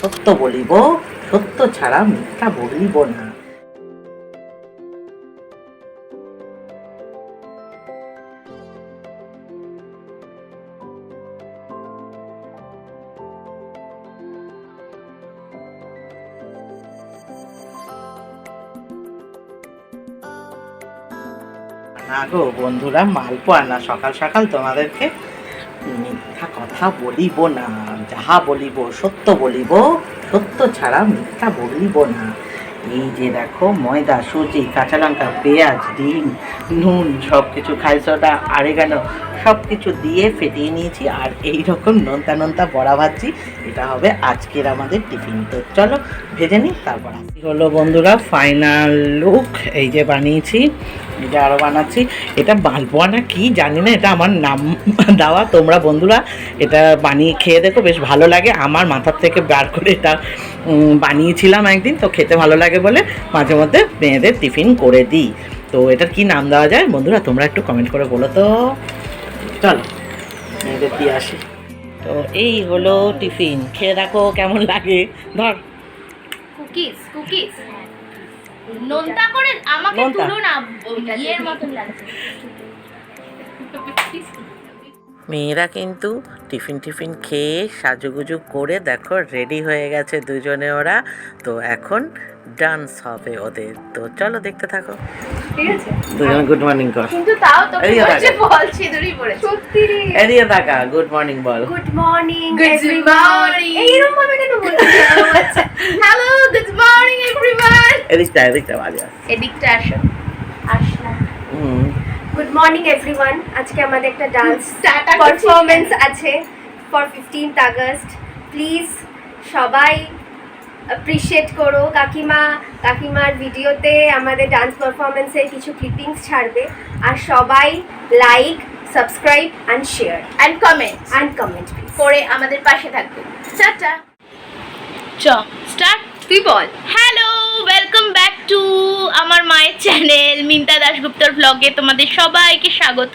সত্য বলিব সত্য ছাড়া মিথ্যা বলিব না। না গো বন্ধুরা মালপোয়া না সকাল সকাল তোমাদেরকে মিথ্যা কথা বলিব না, যাহা বলিব সত্য বলিব, সত্য ছাড়া মিথ্যা বলিব না। এই যে দেখো, ময়দা, সুজি, কাঁচা লঙ্কা, পেঁয়াজ, ডিম, নুন সব কিছু খাই সোডা আরেগানো। সব কিছু দিয়ে ফেটিয়ে নিয়েছি, আর এই রকম নোনতা নোনতা বড়া ভাজছি, এটা হবে আজকের আমাদের টিফিন। তো চলো ভেজে নিই, তারপর। হলো বন্ধুরা ফাইনাল লুক এই যে বানিয়েছি এটা আরও বানাচ্ছি। এটা মালপোয়া না কি জানি না, এটা আমার নাম দেওয়া। তোমরা বন্ধুরা এটা বানিয়ে খেয়ে দেখো, বেশ ভালো লাগে। আমার মাথার থেকে বার করে এটা বানিয়েছিলাম একদিন, তো খেতে ভালো লাগে বলে মাঝে মধ্যে মেয়েদের টিফিন করে দিই। তো এটার কি নাম দেওয়া যায়? বন্ধুরা তোমরা একটু কমেন্ট করে বলো তো। চলো মেয়েদের দিয়ে আসি। তো এই হলো টিফিন। খেয়ে দেখো কেমন লাগে। ধর। Cookies cookies. নোনতা করে আমাকে? তুলো না ইয়ের মতন লাগছে মেয়েরা কিন্তু টিফিন টিফিন খেয়ে সাজুগুজু করে দেখো রেডি হয়ে গেছে দুজনে ওরা। তো এখন ডান্স হবে ওদের। তো চলো দেখতে থাকো। ঠিক আছে। দুজন গুড মর্নিং কর। কিন্তু তাও বলছে বল সত্যি। রে এদিকে থাকা গুড মর্নিং বল। Good morning. এইরকম ভাবে কেন বলছো? হ্যালো গুড মর্নিং এভরিওয়ান এদিকটা এদিকটা বাজে। এদিকটা আসো। আসলাম হুম। গুড মর্নিং এভরিওয়ান আজকে আমাদের একটা ডান্স। পারফরমেন্স আছে ফর ফিফটিন্থ আগস্ট প্লিজ সবাই অ্যাপ্রিসিয়েট করো। কাকিমা কাকিমার ভিডিওতে আমাদের ডান্স পারফরমেন্সের কিছু ক্লিপিংস ছাড়বে। আর সবাই like subscribe and share and comment and comment করে আমাদের পাশে থাকবে। টাটা চ স্টার্ট তুই বল। হ্যালো ওয়েলকাম ব্যাক টু আমার মায়ের চ্যানেল মিন্তা দাশগুপ্তর ব্লগে তোমাদের সবাইকে স্বাগত।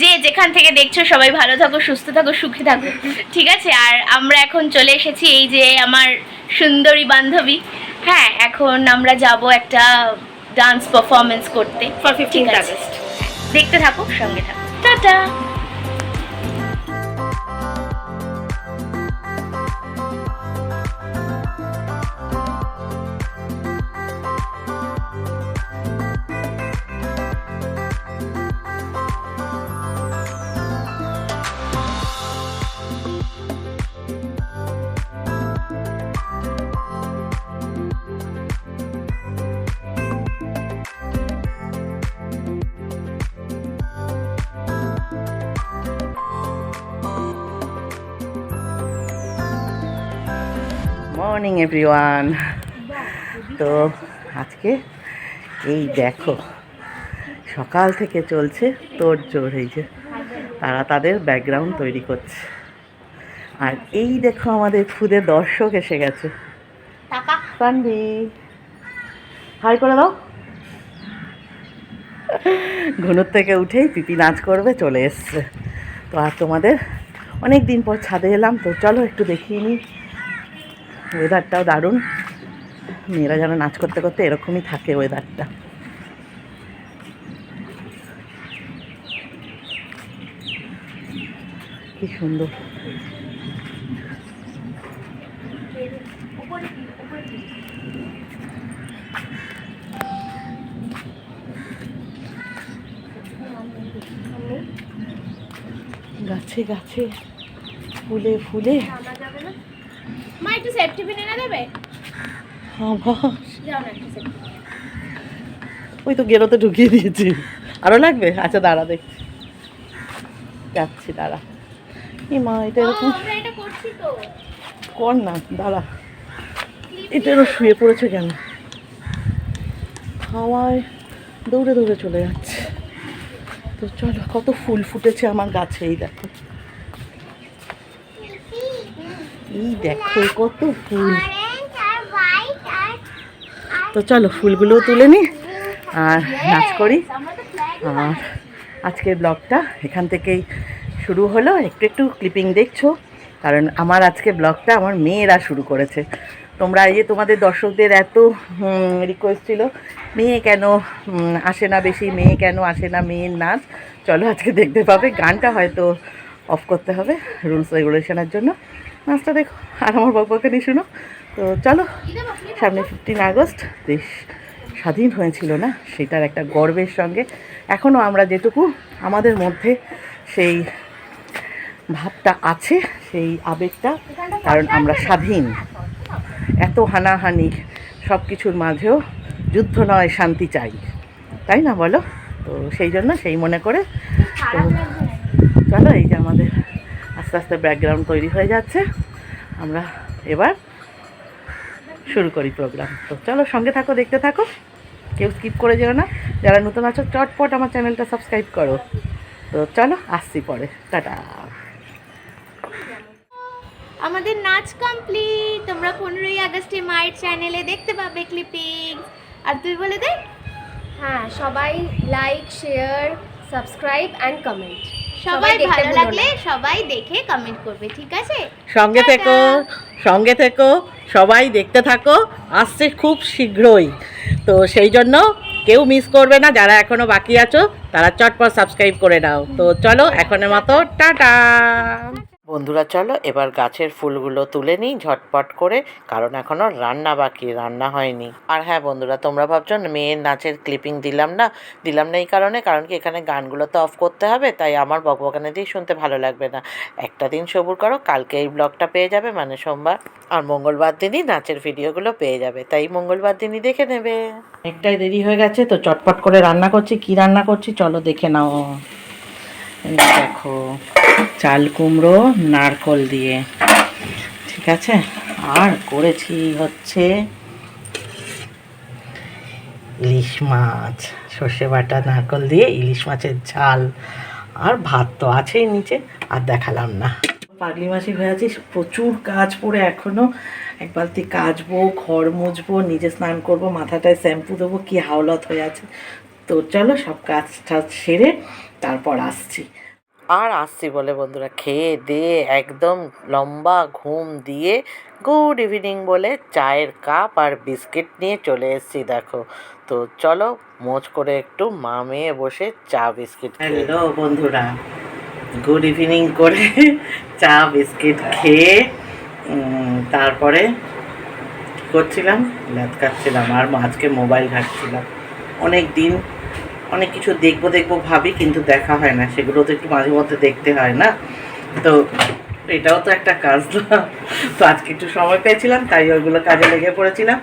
যে যেখান থেকে দেখছ সবাই ভালো থাকো সুস্থ থাকো সুখী থাকো। ঠিক আছে? আর আমরা এখন চলে এসেছি এই যে আমার সুন্দরী বান্ধবী। হ্যাঁ এখন আমরা যাব একটা ডান্স পারফরমেন্স করতে। ফর ঠিক আছে? আগস্ট দেখতে থাকো সঙ্গে থাকো। টাটা! Morning everyone. তো আজকে এই দেখো সকাল থেকে চলছে তোর জোর এই যে তারা তাদের ব্যাকগ্রাউন্ড তৈরি করছে। আর এই দেখো আমাদের খুদে দর্শক এসে গেছে। হাই করে দাও। ঘুনুর থেকে উঠেই পিপি নাচ করবে চলে এসছে। তো আর তোমাদের অনেক দিন পর ছাদে এলাম তো চলো একটু দেখিয়ে নিই। ওয়েদারটাও দারুণ। মেয়েরা যেন নাচ করতে করতে এরকমই থাকে ওয়েদারটা কি সুন্দর। গাছে গাছে ফুলে ফুলে। মা একটু সেফটি পিন এনে দেবে? pin। ওই তো গেরোতে ঢুকিয়ে দিয়েছি। আরও লাগবে? আচ্ছা দাঁড়া দেখছি যাচ্ছি দাঁড়া। এই মা এটা এরকম কর না দাঁড়া। এটা এরকম শুয়ে পড়েছে কেন? হাওয়ায় দৌড়ে দৌড়ে চলে যাচ্ছে। তো চলো কত ফুল ফুটেছে আমার গাছে এই দেখো। এই দেখো, কত ফুল। তো চলো, ফুলগুলোও তুলে নি আর নাচ করি। আর আজকের ব্লগটা এখান থেকেই শুরু হলো। একটু একটু ক্লিপিং দেখছ, কারণ আমার আজকে ব্লগটা আমার মেয়েরা শুরু করেছে। তোমরা এই যে তোমাদের দর্শকদের এত রিকোয়েস্ট ছিল, মেয়ে কেন আসে না বেশি, মেয়ে কেন আসে না, মেয়ের নাচ। চলো, আজকে দেখতে পাবে। গানটা হয়তো অফ করতে হবে রুলস রেগুলেশনের জন্য। নাচটা দেখো, আর আমার বকবকানি শুনো। তো চলো, সামনে ফিফটিন আগস্ট দেশ স্বাধীন হয়েছিল না? সেটার একটা গর্বের সঙ্গে। এখনও আমরা যেটুকু আমাদের মধ্যে সেই ভাবটা আছে, সেই আবেগটা, কারণ আমরা স্বাধীন। এত হানাহানি সব কিছুর মাঝেও যুদ্ধ নয়, শান্তি চাই। তাই না বলো? তো সেই জন্য সেই মনে করে, তো চলো এই যে আমাদের আস্তে আস্তে ব্যাকগ্রাউন্ড তৈরি হয়ে যাচ্ছে। আমরা এবার শুরু করি প্রোগ্রাম তো চলো সঙ্গে থাকো দেখতে থাকো। কেউ স্কিপ করে যেও না। যারা নতুন আছো চটপট আমার চ্যানেলটা সাবস্ক্রাইব করো। তো চলো আসছি পরে। টাটা। আমাদের নাচ কমপ্লিট তোমরা পনেরোই আগস্টে মায়ের চ্যানেলে দেখতে পাবে ক্লিপিং আর তুই বলে দে। হ্যাঁ সবাই like share subscribe and comment সবাই ভালো লাগলে সবাই দেখে কমেন্ট করবে ঠিক আছে? সঙ্গে থেকো সঙ্গে থেকো সবাই দেখতে থাকো আসছে খুব শীঘ্রই। তো সেই জন্য কেউ মিস করবে না যারা এখনও বাকি আছো তারা চটপট সাবস্ক্রাইব করে নাও। তো চলো এখনের মতো টাটা। বন্ধুরা, চলো এবার গাছের ফুলগুলো তুলে নিই ঝটপট করে, কারণ এখনও রান্না বাকি, রান্না হয়নি। আর হ্যাঁ বন্ধুরা, তোমরা ভাবছ মেয়ের নাচের ক্লিপিং দিলাম না? দিলাম না এই কারণে, কারণ কি এখানে গানগুলো তো অফ করতে হবে, তাই আমার বকবকানে দিয়ে শুনতে ভালো লাগবে না। একটা দিন সবুর করো, কালকে এই ব্লগটা পেয়ে যাবে মানে সোমবার, আর মঙ্গলবার দিনই নাচের ভিডিওগুলো পেয়ে যাবে, তাই মঙ্গলবার দিনই দেখে নেবে। একটাই দেরি হয়ে গেছে, তো চটপট করে রান্না করছি, কি রান্না করছি, চলো দেখে নাও। দেখো, চাল কুমড়ো, নারকল দিয়ে। ঠিক আছে? আর করেছি হচ্ছে ইলিশ মাছ, সর্ষে বাটা, নারকল দিয়ে ইলিশ মাছের ঝাল। আর ভাত তো আছেই নিচে, আর দেখালাম না। পাগলি মাছি হয়ে আছিস? প্রচুর কাজ পড়ে এখনও। এক বালতি কাচবো, ঘর মুছবো, নিজে স্নান করব, মাথাটায় শ্যাম্পু দেবো, কি হাওলত হয়ে আছে। তো চলো সব কাজ টাজ সেরে তারপর আসছি। আর আসছি বলে বন্ধুরা খেয়ে দিয়ে একদম লম্বা ঘুম দিয়ে গুড ইভিনিং বলে চায়ের কাপ আর বিস্কিট নিয়ে চলে এসেছি দেখো। তো চলো মোজ করে একটু মা মেয়ে বসে চা বিস্কিট হ্যালো বন্ধুরা গুড ইভিনিং করে চা বিস্কিট খেয়ে তারপরে কী করছিলাম? ল্যাদ কাটছিলাম আর আজকে মোবাইল ঘাটছিলাম। অনেক দিন অনেক কিছু দেখব দেখব, ভাবি, কিন্তু দেখা হয় না। সেগুলো তো একটু মাঝে মধ্যে দেখতে হয় না। তো এটাও তো একটা কাজ তো আজকে একটু সময় পেয়েছিলাম, তাই ওইগুলো কাজে লেগে পড়েছিলাম।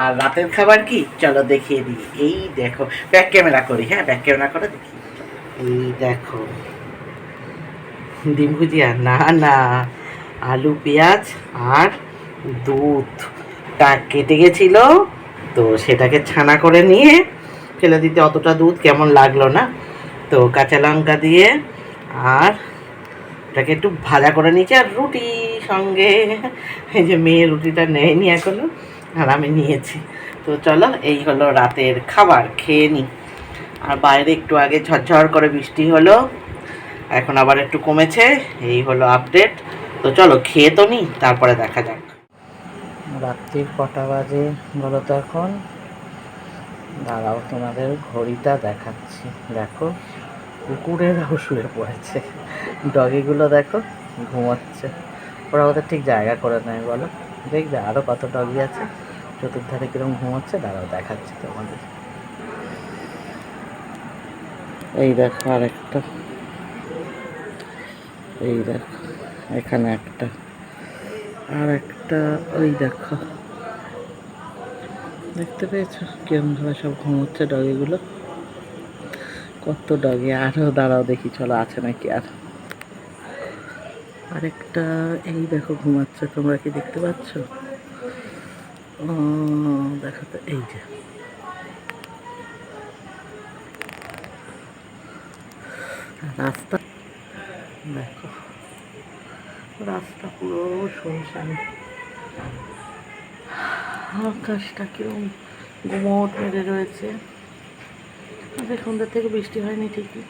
আর রাতের খাবার কি? চলো দেখিয়ে দিই। এই দেখো ব্যাক ক্যামেরা করি হ্যাঁ? ব্যাক ক্যামেরা করে দেখি। এই দেখো, ডিম ভুজিয়া। না না, আলু, পেঁয়াজ আর দুধ। দুধটা কেটে গেছিল, তো সেটাকে ছানা করে নিয়ে ফেলে দিতে অতটা দুধ কেমন লাগল না? তো কাঁচা লঙ্কা দিয়ে আর ওটাকে একটু ভাজা করে নিয়েছি আর রুটি সঙ্গে। এই যে মেয়ে রুটিটা নেয়নি এখনও, আর আমি নিয়েছি। তো চলো, এই হলো রাতের খাবার, খেয়ে নিই আর বাইরে একটু আগে ঝরঝর করে বৃষ্টি হলো, এখন আবার একটু কমেছে, এই হলো আপডেট তো চলো, খেয়ে তো নিই তারপরে দেখা যাক। রাত্রির কটা বাজে বলো তো এখন? দাঁড়াও, তোমাদের ঘড়িটা দেখাচ্ছি। দেখো কুকুরেরাও শুয়ে পড়েছে। ডগিগুলো দেখো, ঘুমাচ্ছে। ওরা ওদের ঠিক জায়গা করে নেয়, বলো। দেখবে আরও কত ডগি আছে। চতুর্ধারে কীরকম ঘুমাচ্ছে, দাঁড়াও, দেখাচ্ছি তোমাদের। এই দেখো আরেকটা। এই দেখো, এখানে একটা। আর একটা ওই দেখো। দেখতে পেয়েছ? কিরম ভাবে সব ঘুমোচ্ছে ডগিগুলো? কত ডগি? আরও দাঁড়াও দেখি, চলো আছে নাকি আর? আরেকটা, এই দেখো ঘুমাচ্ছে, তোমরা কি দেখতে পাচ্ছ? দেখো তো, এই যে। রাস্তা, দেখো। রাস্তা পুরো শুনশান। আকাশটা কেউ গুমট মেরে রয়েছে। আচ্ছা, আমাদের সন্ধ্যা থেকে বৃষ্টি হয়নি ঠিকই।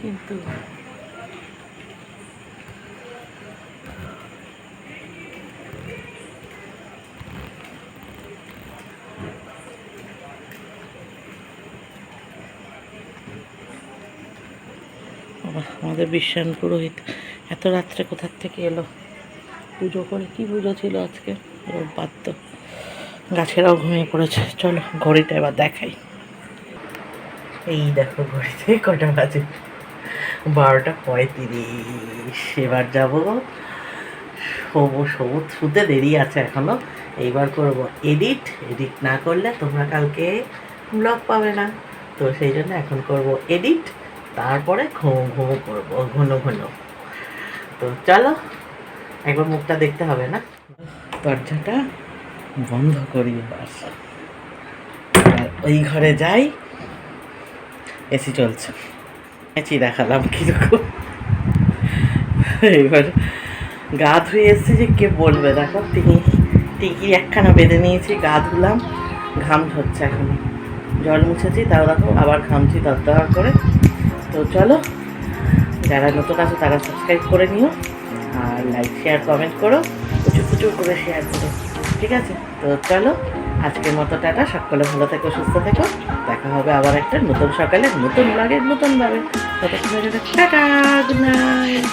কিন্তু আমাদের বিশ্বায়ন পুরোহিত এত রাত্রে কোথার থেকে এলো? পুজো করে কি পুজো ছিল আজকে? রোববার তো গাছেরাও ঘুমিয়ে পড়েছে। চলো, ঘড়িটা এবার দেখাই। এই দেখো ঘড়িতে কটা বাজে। বারোটা পঁয়ত্রিশ। এবার যাব শোবো শোবো। শুতে দেরি আছে এখনও। এইবার করব এডিট। এডিট না করলে তোমরা কালকে ব্লগ পাবে না। তো সেই জন্য এখন করব এডিট। তারপরে ঘুমো ঘুমো করব, ঘন ঘন। তো চলো, একবার মুখটা দেখতে হবে না? দরজাটা বন্ধ করি আর ওই ঘরে যাই, এসি চলছে। এসি দেখালাম কীরকম। এবার গা ধুয়ে এসেছি যে কে বলবে? দেখো তিনি টিকি একখানা বেঁধে নিয়েছি, গা ধুলাম, ঘাম ঝরছে এখন। জল মুছেছি, তাও দেখো, আবার ঘামছি দরদর করে। তো চলো, যারা নতুন আছে তারা সাবস্ক্রাইব করে নিও, আর লাইক শেয়ার কমেন্ট করো। প্রচুর প্রচুর করে শেয়ার করো ঠিক আছে? তো চলো, আজকের মতো টাটা। সকলে ভালো থেকো, সুস্থ থেকো। দেখা হবে আবার একটা নতুন সকালে নতুন লাগে নতুনভাবে ততক্ষণ টাটা গুড নাইট